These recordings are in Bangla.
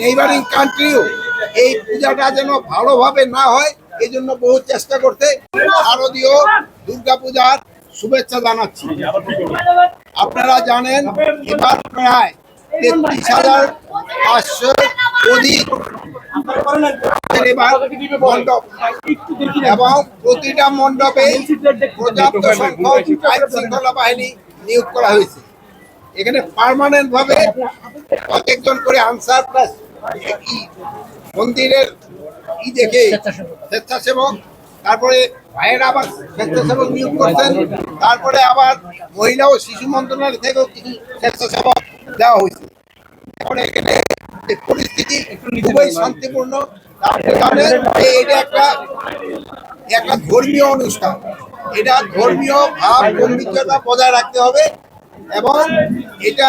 নেইবারিং কান্ট্রিও এই পূজাটা যেন ভালোভাবে না হয় এই জন্য বহু চেষ্টা করতে শারদীয় দুর্গা পূজার শুভেচ্ছা জানাচ্ছি। আপনারা জানেন, এবার প্রায় তেত্রিশ হাজার পাঁচশো অধিক মণ্ডপ এবং প্রতিটা মণ্ডপে পর্যাপ্ত সংখ্যক আইন শৃঙ্খলা বাহিনী নিয়োগ করা হয়েছে। এখানে পার্মানেন্ট ভাবে প্রত্যেকজন করে আনসার প্লাস মন্দিরের ই দেখে স্বেচ্ছাসেবক, তারপরে ভাইয়েরা আবার স্বেচ্ছাসেবক নিয়োগ করছেন, তারপরে আবার মহিলা ও শিশু মন্ত্রণালয় থেকেও কিছু স্বেচ্ছাসেবক দেওয়া হয়েছে। এখন এখানে পরিস্থিতি খুবই শান্তিপূর্ণ যে এটা একটা একটা ধর্মীয় অনুষ্ঠান, এটা ধর্মীয় ভাব গম্ভীর্যতা বজায় রাখতে হবে এবং এটা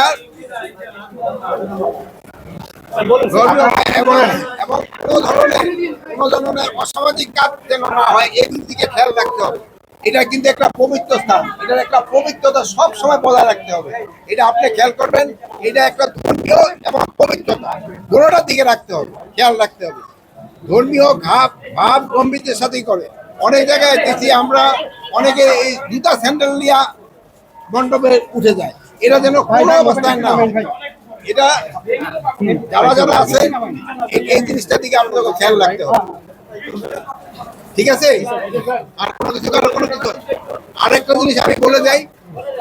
দিকে খেয়াল রাখতে হবে। এটা কিন্তু একটা পবিত্র স্থান। এটার একটা পবিত্রতা সব সময় বজায় রাখতে হবে। এটা আপনি খেয়াল করবেন, এটা একটা ধর্মীয় এবং পবিত্রতা। দিকে রাখতে হবে, খেয়াল রাখতে হবে। ধর্মীয় ঘাপ ভাব গম্ভীর্যের সাথেই করে। অনেক জায়গায় দেখি আমরা, অনেকে এই জুতা স্যান্ডেল নিয়ে মণ্ডপে উঠে যায়। এটা যেন কোনো অবস্থায় না হয়। এটা যারা যারা আছে, এই- জিনিসটার দিকে আপনাদের খেয়াল রাখতে হবে। ঠিক আছে? আর কোনো কিছু কোনো কিছু আরেকটা জিনিস আমি বলে যাই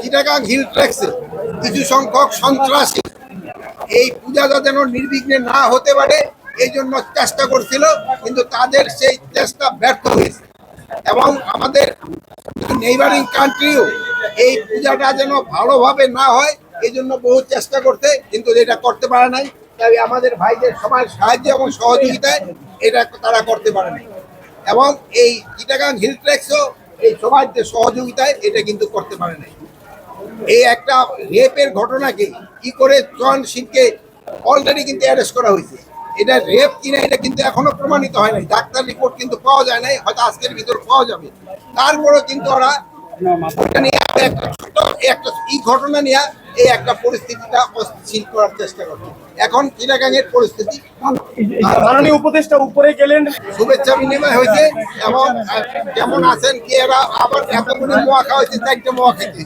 চিটাগাং হিল ট্র্যাক্সে কিছু সংখ্যক সন্ত্রাসী এই পূজাটা যেন নির্বিঘ্নে না হতে পারে, এই জন্য চেষ্টা করছিল, কিন্তু তাদের সেই চেষ্টা ব্যর্থ হয়েছে। এবং আমাদের নেইবারিং কান্ট্রিও এই পূজাটা যেন ভালোভাবে না হয় এই জন্য বহু চেষ্টা করতে কিন্তু এটা করতে পারে নাই। তাই আমাদের ভাইদের সবার সাহায্য এবং সহযোগিতায় এটা তারা করতে পারে নাই। এবং এই চিটাগাং হিল ট্র্যাক্সও এই সবার যে সহযোগিতায় এটা কিন্তু করতে পারে নাই। এই একটা রেপের ঘটনাকে কি করে জন সিংকে অলরেডি কিন্তু অ্যারেস্ট করা হয়েছে। এটা রেপ কিনা এটা কিন্তু এখনও প্রমাণিত হয় নাই। ডাক্তার রিপোর্ট কিন্তু পাওয়া যায় নাই হয়তো আজকের ভিতর পাওয়া যাবে। তারপরেও কিন্তু ওরা নিয়ে একটা ছোট একটা এই ঘটনা নিয়ে এই একটা পরিস্থিতিটা অস্থির করার চেষ্টা করছে। এখন চিরাগাঙের পরিস্থিতি মাননীয় উপদেষ্টা উপরে গেলেন। শুভেচ্ছা বিনিময় হয়েছে এবং কেমন আছেন কি এরা আবার এতগুলি মোয়া খাওয়া হয়েছে চারটে মোয়া খেতে